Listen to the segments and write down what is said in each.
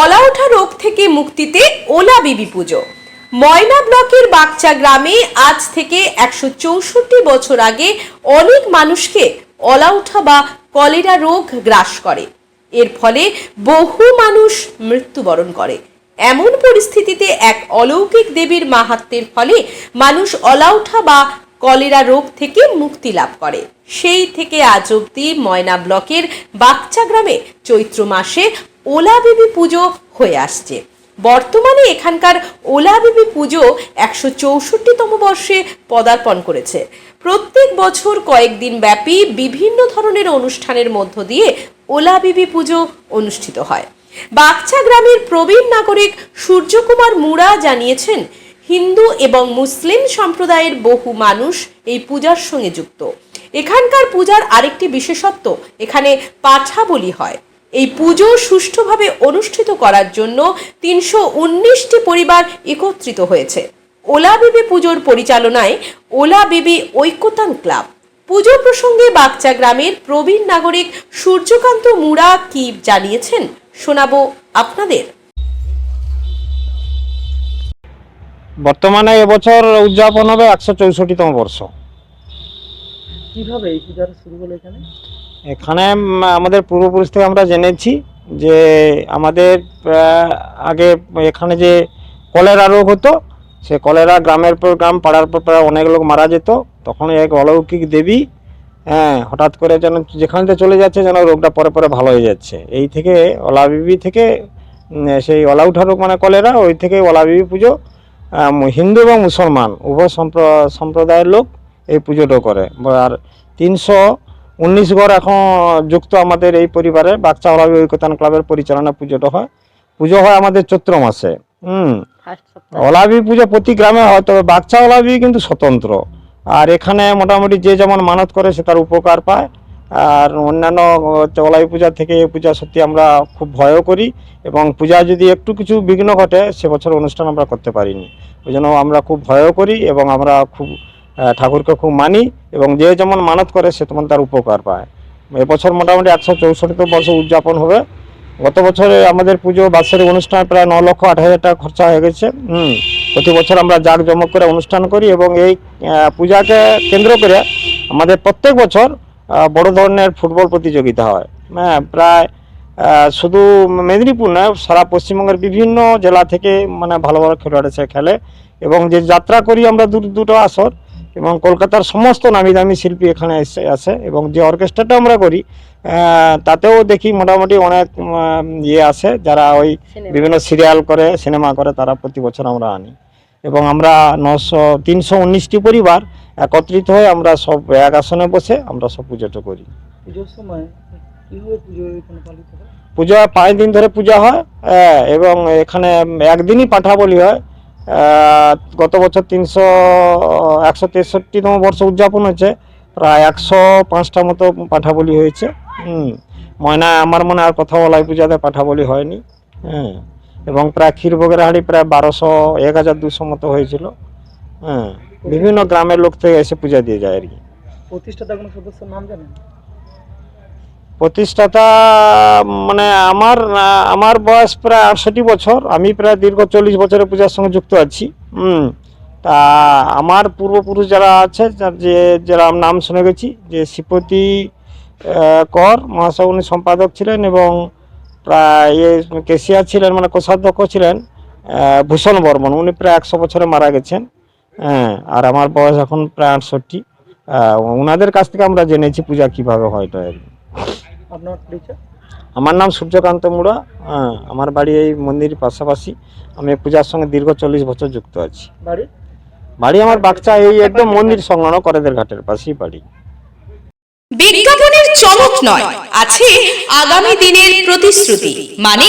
অলাউঠা রোগ থেকে মুক্তিতে ওলা বিবি পুজো। ময়না ব্লকের বাগচা গ্রামে আজ থেকে একশো চৌষট্টি বছর আগে অনেক মানুষকে অলাউঠা বা কলেরা রোগ গ্রাস করে। এর ফলে বহু মানুষ মৃত্যুবরণ করে। এমন পরিস্থিতিতে এক অলৌকিক দেবীর মাহাত্মের ফলে মানুষ অলাউঠা বা কলেরা রোগ থেকে মুক্তি লাভ করে। সেই থেকে আজ অব্দি ময়না ব্লকের বাগচা গ্রামে চৈত্র মাসে ওলা বিবি পুজো হয়ে আসছে। বর্তমানে এখানকার ওলা বিবি পুজো একশো চৌষট্টিতম বর্ষে পদার্পণ করেছে। প্রত্যেক বছর কয়েকদিন ব্যাপী বিভিন্ন ধরনের অনুষ্ঠানের মধ্য দিয়ে ওলা বিবি পুজো অনুষ্ঠিত হয়। বাগচা গ্রামের প্রবীণ নাগরিক সূর্যকুমার মুড়া জানিয়েছেন, হিন্দু এবং মুসলিম সম্প্রদায়ের বহু মানুষ এই পূজার সঙ্গে যুক্ত। এখানকার পূজার আরেকটি বিশেষত্ব, এখানে পাঠা বলি হয়। এই পুজো সুষ্ঠুভাবে অনুষ্ঠিত করার জন্য তিনশো উনিশটি পরিবার একত্রিত হয়েছে। ওলা বিবি পুজোর পরিচালনায় ওলা বিবি ঐক্যতান ক্লাব। পুজো প্রসঙ্গে বাগচা গ্রামের প্রবীণ নাগরিক সূর্যকান্ত মুড়া কি জানিয়েছেন শোনাবো আপনাদের। বর্তমানে এবছর উদযাপন হবে একশো চৌষট্টিতম বর্ষ। কীভাবে এই পূজাটা শুরু হলো এখানে? এখানে আমাদের পূর্বপুরুষ থেকে আমরা জেনেছি যে আমাদের আগে এখানে যে কলেরা রোগ হতো, সে কলেরা গ্রামের পর গ্রাম, পাড়ার পর পাড়া অনেক লোক মারা যেত। তখন এক অলৌকিক দেবী হ্যাঁ হঠাৎ করে যেন যেখান থেকে চলে যাচ্ছে যেন রোগটা পরে পরে ভালো হয়ে যাচ্ছে। এই থেকে অলাবিবি থেকে সেই অলাউঠা রোগ মানে কলেরা, ওই থেকে অলাবিবি পুজো হিন্দু এবং মুসলমান, উভয় সম্প্র- সম্প্রদায়ের লোক এই পুজোটা করে। আর তিনশো উনিশ ঘর এখন যুক্ত আমাদের এই পরিবারে বাচ্চা অলাবি ঐকতান ক্লাবের পরিচালনা পুজোটা হয়। পুজো হয় আমাদের চৈত্র মাসে হুম। অলাবি পুজো প্রতি গ্রামে হয় তবে বাচ্চা অলাবি কিন্তু স্বতন্ত্র। আর এখানে মোটামুটি যে যেমন মানত করে সে তার উপকার পায়। আর অন্যান্য অলাবি পূজা থেকে এই পূজা সত্যি আমরা খুব ভয়ও করি। এবং পূজা যদি একটু কিছু বিঘ্ন ঘটে সে বছর অনুষ্ঠান আমরা করতে পারিনি। ওই জন্য আমরা খুব ভয়ও করি এবং আমরা খুব ঠাকুরকে খুব মানি এবং যে যেমন মানত করে সে তেমন তার উপকার পায়। এবছর মোটামুটি একশো চৌষট্টি বর্ষ উদযাপন হবে। গত বছরে আমাদের পুজো বাৎসরিক অনুষ্ঠান প্রায় ন লক্ষ আট হাজার টাকা খরচা হয়ে গেছে। হুম, প্রতি বছর আমরা জাঁক জমক করে অনুষ্ঠান করি এবং এই পূজাকে কেন্দ্র করে আমাদের প্রত্যেক বছর বড় ধরনের ফুটবল প্রতিযোগিতা হয়। হ্যাঁ প্রায় শুধু মেদিনীপুর নয়, সারা পশ্চিমবঙ্গের বিভিন্ন জেলা থেকে মানে ভালো ভালো খেলোয়াড় এসে খেলে এবং যে যাত্রা করি আমরা দুটো আসর এবং কলকাতার সমস্ত নামি দামি শিল্পী এখানে এসে আসে এবং যে অর্কেস্ট্রাটা আমরা করি তাতেও দেখি মোটামুটি অনেক ইয়ে আসে যারা ওই বিভিন্ন সিরিয়াল করে সিনেমা করে তারা প্রতি বছর আমরা আনি। এবং আমরা নশো তিনশো উনিশটি পরিবার একত্রিত হয়ে আমরা সব এক আসনে বসে আমরা সব পুজোটা করি। পুজোর সময় পুজো এখানে পালিত পূজা পাঁচ দিন ধরে পূজা হয় হ্যাঁ, এবং এখানে একদিনই পাঠা বলি হয় গত বছর তিনশো একশো তেষট্টিতম বর্ষ উদযাপন হয়েছে। প্রায় একশো পাঁচটা মতো পাঠাবলি হয়েছে। হুম। ময়না, আমার মনে আর কথা বলাই পূজাতে পাঠাবলি হয়নি। হ্যাঁ এবং প্রায় ক্ষীরভোগের হাঁড়ি প্রায় বারোশো, এক হাজার দুশো মতো হয়েছিল। হ্যাঁ বিভিন্ন গ্রামের লোক থেকে এসে পূজা দিয়ে যায় আর কি। প্রতিষ্ঠাতা কোনো সদস্যের নাম জানেন? প্রতিষ্ঠাতা মানে আমার আমার বয়স প্রায় আটষট্টি বছর, আমি প্রায় দীর্ঘ চল্লিশ বছরের পূজার সঙ্গে যুক্ত আছি, হুম তা আমার পূর্বপুরুষ যারা আছে যে, যারা নাম শুনে গেছি, যে শ্রীপতি কর, মহাশয় উনি সম্পাদক ছিলেন এবং প্রায় কেশিয়া ছিলেন মানে কোষাধ্যক্ষ ছিলেন ভূষণ বর্মন, উনি প্রায় একশো বছরে মারা গেছেন হ্যাঁ আর আমার বয়স এখন প্রায় আটষট্টি ওনাদের কাছ থেকে আমরা জেনেছি পূজা কীভাবে হয় এটা। আপনার পরিচয়? আমার নাম সূর্যকান্ত মুড়া হ্যাঁ আমার বাড়ি এই মন্দির পাশাপাশি আমি পূজার সঙ্গে দীর্ঘ চল্লিশ বছর যুক্ত আছি। বাড়ি? বাড়ি আমার বাচ্চা এই একদম মন্দির সংলগ্ন করেদের ঘাটের পাশেই বাড়ি। বিজ্ঞাপনের চমক নয় আছে আগামী দিনের প্রতিশ্রুতি মানে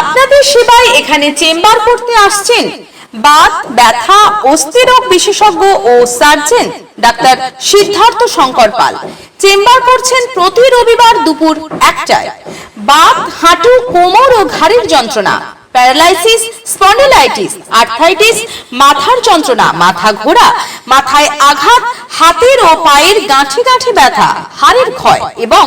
আপনাদের সেবায় এখানে চেম্বার করতে আসছেন। বাত, ব্যথা অস্থিরোগ বিশেষজ্ঞ ও surgeon doctor Siddhartha Shankar Pal. Chamber করছেন প্রতি রবিবার দুপুর একটায়। বাত, হাঁটু, কোমর ও ঘাড়ের যন্ত্রণা, প্যারালাইসিস, স্পন্ডিলাইটিস, আর্থাইটিস, মাথার যন্ত্রণা, মাথা ঘোরা, মাথায় আঘাত হাতের ও পায়ের গাঁঠি গাঁঠি ব্যথা, হাড়ের ক্ষয় এবং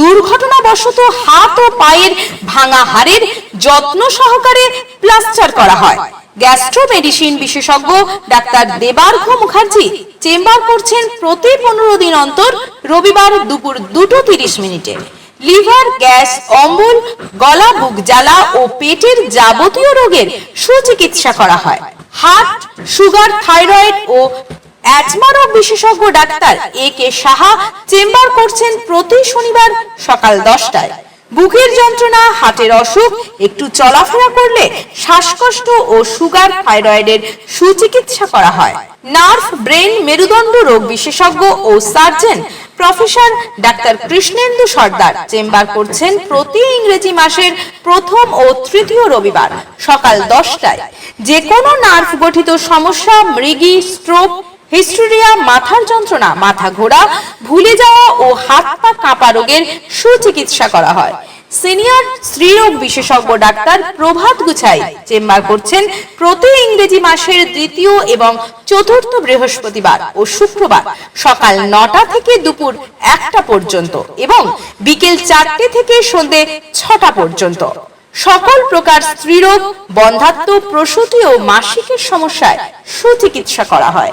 দুর্ঘটনাবশত হাত ও পায়ের ভাঙা হাড়ের যত্ন সহকারে প্লাস্টার করা হয়। গ্যাস্ট্রো মেডিসিন বিশেষজ্ঞ ডাক্তার দেবার্ঘ মুখার্জি চেম্বার করছেন প্রতি পনেরো দিন অন্তর রবিবার দুপুর দুটো তিরিশ মিনিটে। লিভার, গ্যাস, অম্বল, গলা, বুক জ্বালা ও পেটের যাবতীয় রোগের সুচিকিৎসা করা হয়। হার্ট, সুগার, থাইরয়েড ও অ্যাজমা রোগ বিশেষজ্ঞ doctor A K Saha chamber করছেন প্রতি শনিবার সকাল দশটায়। বুকের যন্ত্রণা, হার্টের অসুখ, একটু চলাফেরা করলে শ্বাসকষ্ট ও সুগার, থাইরয়েডের সুচিকিৎসা করা হয়। নার্ভ ব্রেন মেরুদণ্ড রোগ বিশেষজ্ঞ ও surgeon professor doctor Krishnendu Sardar chamber করছেন প্রতি ইংরেজি মাসের প্রথম ও তৃতীয় রবিবার সকাল দশটায়। যে কোনো নার্ভ গঠিত সমস্যা, মৃগী, স্ট্রোক হিস্টোরিয়া, মাথার যন্ত্রণা, মাথা ঘোরা, ভুলে যাওয়া ও হাত পা কাঁপা রোগের সুচিকিৎসা করা হয়। সিনিয়র স্ত্রীরোগ বিশেষজ্ঞ ডাক্তার প্রভাত গুছাই চেম্বার করছেন প্রতি ইংরেজি মাসের দ্বিতীয় এবং চতুর্থ বৃহস্পতিবার ও শুক্রবার সকাল নটা থেকে দুপুর একটা পর্যন্ত এবং বিকেল চারটে থেকে সন্ধে ছটা পর্যন্ত। সকল প্রকার স্ত্রীরোগ, বন্ধাত্ম, প্রসূতি ও মাসিকের সমস্যায় সুচিকিৎসা করা হয়।